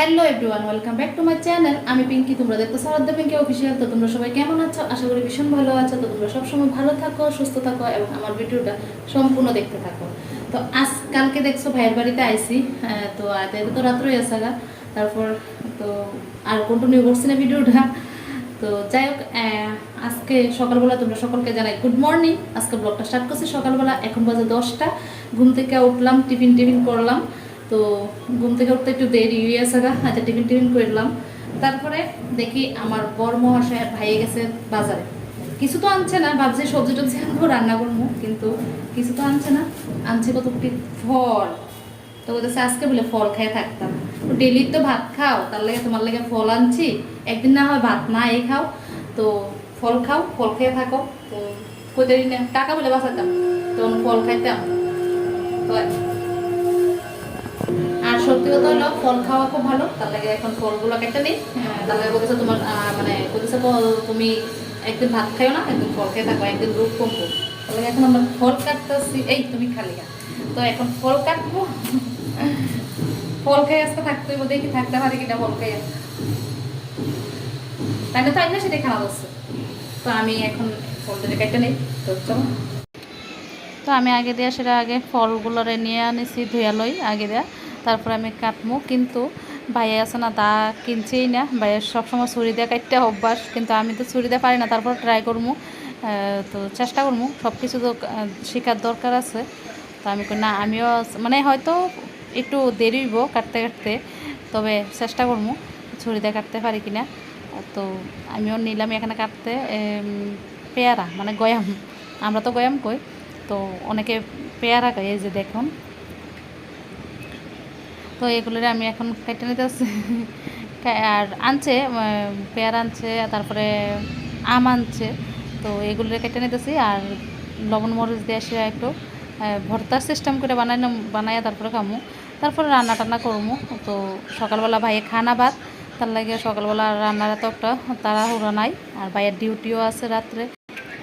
Hello everyone, welcome back to my channel. আমি পিঙ্কি, তোমরা দেখতে সারাদ্দা পিঙ্কি অফিসিয়াল। তো তোমরা সবাই কেমন আছো? আশা করি ভীষণ ভালো আছো। তো তোমরা সবসময় ভালো থাকো, সুস্থ থাকো এবং আমার ভিডিওটা সম্পূর্ণ দেখতে থাকো। তো আজ কালকে দেখছ, ভাইয়ের বাড়িতে আইসি। তো আজ তো রাত্রই গা। তারপর তো আর কন্টিনিউ করছি না ভিডিওটা। তো যাই হোক আজকে সকালবেলা তোমরা সকলকে জানাই গুড মর্নিং আজকে ব্লগটা স্টার্ট করছি সকালবেলা, এখন বাজে দশটা। ঘুম থেকে উঠলাম টিফিন টিফিন করলাম। তো ঘুম থেকে উঠতে একটু দেরি হয়ে আছে গা আচ্ছা টিফিন টিফিন করলাম তারপরে দেখি আমার বর মহাশয় ভাই গেছে বাজারে। কিছু তো আনছে না, ভাবছি সবজি টবজি আনব, রান্না করব, কিন্তু কিছু তো আনছে না। আনছে কতটি ফল। তো বলতেছে, আজকে বলে ফল খেয়ে থাকতাম। ডেলি তো ভাত খাও, তার লাগে তোমার লাগে ফল আনছি। একদিন না হয় ভাত না এই খাও। তো ফল খাও, ফল খেয়ে থাকো। তো না, টাকা বলে বাঁচাতাম। তখন ফল খাইতাম। তো সত্যি কথা হলো ফল খাওয়া খুব ভালো। তার লাগে এখন ফলগুলো কেটে নিই। তার লাগে বলতেছে তোমার মানে বলতেছে তুমি একদিন ভাত খাও না একদিন ফল খেয়ে থাকো একদিন রোগ কমবো। তার লাগে এখন আমরা ফল কাটতেছি। এই তুমি খালি তো এখন ফল কাটবো। ফল খেয়ে আজকে থাকতে হইব দেখি থাকতে পারি কিনা ফল খেয়ে। তাই না তাই না সেটাই খাওয়া যাচ্ছে তো আমি এখন ফলটা কেটে নিই তো চলো। তো আমি আগে দেওয়া সেটা আগে ফলগুলোরে নিয়ে আনিছি ধুয়া লই আগে দেয়া। তারপর আমি কাটমু কিন্তু ভাইয়া আছে না তা কিনছেই না। ভাইয়ের সবসময় ছুরি দিয়ে কাটতে অভ্যাস কিন্তু আমি তো ছুরি দিয়ে পারি না তারপর ট্রাই করব তো চেষ্টা করব সব কিছু তো শেখার দরকার আছে। তো আমি কই, না আমিও মানে হয়তো একটু দেরি হইব কাটতে কাটতে তবে চেষ্টা করব ছুরি দিয়ে কাটতে পারি কিনা। তো আমিও নিলাম এখানে কাটতে পেয়ারা মানে গয়াম। আমরা তো গয়াম কই তো অনেকে পেয়ারা এই যে দেখুন। তো এগুলোর আমি এখন কেটে নিতে আসছি আর আনছে পেয়ার আনছে তারপরে আম আনছে। তো এগুলো কেটে নিতেছি, আর লবণ মরিচ দিয়ে আসে একটু ভর্তার সিস্টেম করে বানাই বানাইয়া তারপরে খামু। তারপরে রান্না টান্না করব তো সকালবেলা ভাইয়ে খানা ভাত, তার লাগে সকালবেলা রান্নার তো একটা তাড়াহুড়ো নাই, আর ভাইয়ের ডিউটিও আছে রাত্রে।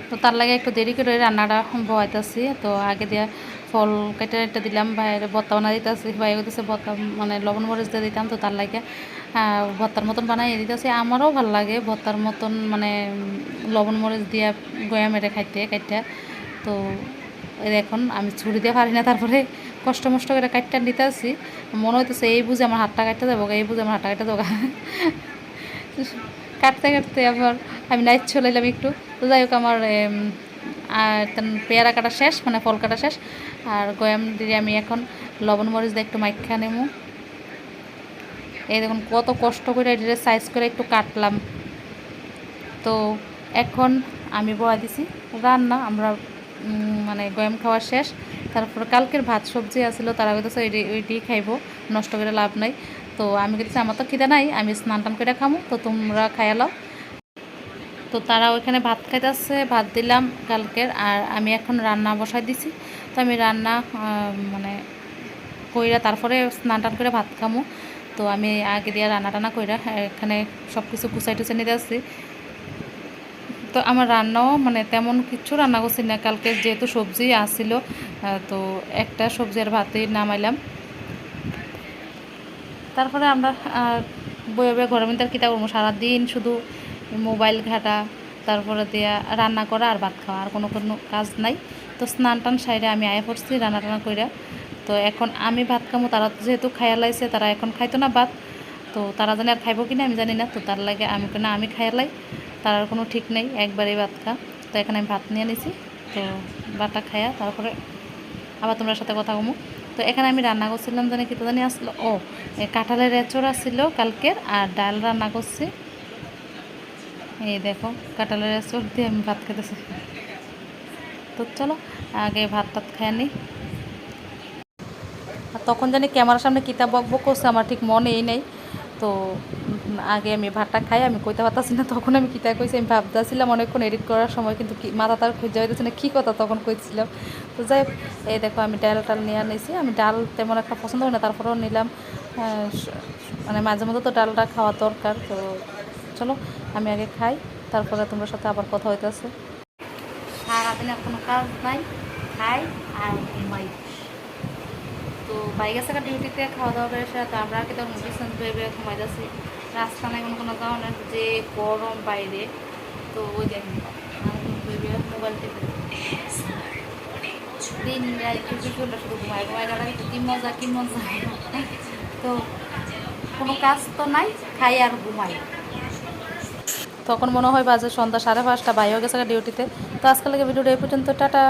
তো তার লাগে একটু দেরি করে রান্নাটা বয়াইতেছি তো আগে দিয়া ফল কেটে কেটে দিলাম, ভাইয়ের ভর্তা বানা দিতেছি, ভাই হইতেছে ভর্তা মানে লবণ মরিচ দিয়ে দিতাম তো তার লাগে ভর্তার মতন বানাই দিতেছি। আমারও ভালো লাগে ভর্তার মতন মানে লবণ মরিচ দিয়া গয়া মেরে খাইতে খাইতে তো এখন আমি ছুরি দিয়ে পারি না, তারপরে কষ্ট মষ্ট করে কাটটা নিতে আসি মনে হইতেছে এই বুঝে আমার হাতটা কাটতে যাব এই বুঝে আমার হাতটা কাটতে যাব কাটতে কাটতে আবার আমি নাইট চলে এলাম একটু। তো যাই হোক, আমার পেয়ারা কাটা শেষ মানে ফল কাটা শেষ। আর গয়াম দিয়ে আমি এখন লবণ মরিচ দিয়ে একটু মাইখা নেব। এই দেখুন, কত কষ্ট করে এটা সাইজ করে একটু কাটলাম। তো এখন আমি বয়া দিছি, রান্না আমরা মানে গয়াম খাওয়া শেষ। তারপর কালকের ভাত সবজি আসলো তারা হইতেছে ওইটি ওইটি খাইবো, নষ্ট করে লাভ নাই। তো আমি কিন্তু আমার তো খিদে নাই, আমি স্নান টান করে খামো, তো তোমরা খাইয়ালাও তো তারা ওইখানে ভাত খাইতেছে, ভাত দিলাম কালকের, আর আমি এখন রান্না বসাই দিছি। তো আমি রান্না মানে কইরা তারপরে স্নান টান করে ভাত খামো। তো আমি আগে দিয়ে রান্না টান্না কইরা এখানে সব কিছু গুছাই টুছাই নিতে আসছি। তো আমার রান্নাও মানে তেমন কিছু রান্না করছি না। কালকে যেহেতু সবজি আসছিল তো একটা সবজি আর ভাতেই নামাইলাম। তারপরে আমরা বয়ে বয়ে ঘরের মধ্যে আর কীটা করব? সারাদিন শুধু মোবাইল ঘাটা, তারপরে দিয়া রান্না করা আর ভাত খাওয়া। আর কোনো কোনো কাজ নাই। তো স্নান টান সাইডে আমি আয়া পড়ছি, রান্না টান্না কইরা। তো এখন আমি ভাত খামো, তারা যেহেতু খাইয়া লাইছে, তারা এখন খাইতো না ভাত। তো তারা জানে আর খাইবো কিনা আমি জানি না, তো তার লাগে আমি না আমি খাইয়া লাই। তার কোনো ঠিক নেই, একবারেই ভাত খা। তো এখানে আমি ভাত নিয়ে নিছি, তো ভাতটা খাইয়া তারপরে আবার তোমার সাথে কথা কমো। তো এখানে আমি রান্না করছিলাম জানি কি জানি আসলো, ও কাঁঠালের এঁচড় আসছিল কালকের আর ডাল রান্না করছি। এই দেখো, কাঁঠালের এঁচড় দিয়ে আমি ভাত খেতেছি। তো চলো, আগে ভাত টাত খেয়ে নিই আর তখন জানি ক্যামেরার সামনে কিতাব বক বক করছে, আমার ঠিক মনেই নেই। তো আগে আমি ভাতটা খাই, আমি কইতে পারতাছি না, তখন আমি কিতা কইছি, আমি ভাবতেছিলাম অনেকক্ষণ এডিট করার সময়, কিন্তু মাথা তার খুঁজে হইতেছে না, কী কথা তখন কইছিলাম। তো যাই এই দেখো আমি ডাল টাল নিয়ে নিয়েছি আমি ডাল তেমন একটা পছন্দ হয় না, তারপরেও নিলাম। মানে মাঝে মধ্যে তো ডালটা খাওয়া দরকার, তো চলো, আমি আগে খাই, তারপরে তোমার সাথে আবার কথা হইতেছে। সারাদিন কোনো কাজ নাই, খাই আর ঘুমাই। তো বাইক গেছে ডিউটিতে খাওয়া দাওয়া করে তো আমরা কি তখন বিছান ভেবে ঘুমাই যাচ্ছি রাস্তা নাই কোনো কোনো কারণে যে গরম বাইরে, তো ওই দেখেন মোবাইল টিপে দিন রাত চব্বিশ ঘণ্টা শুধু ঘুমাই ঘুমাই কাটাই কি মজা কি মজা। তো কোনো কাজ তো নাই, খাই আর ঘুমাই। তখন মনে হয় বাজে সন্ধ্যা সাড়ে পাঁচটা বাইরেও গেছে ডিউটিতে তো। আজকাল ভিডিওটা এই পর্যন্ত, টাটা।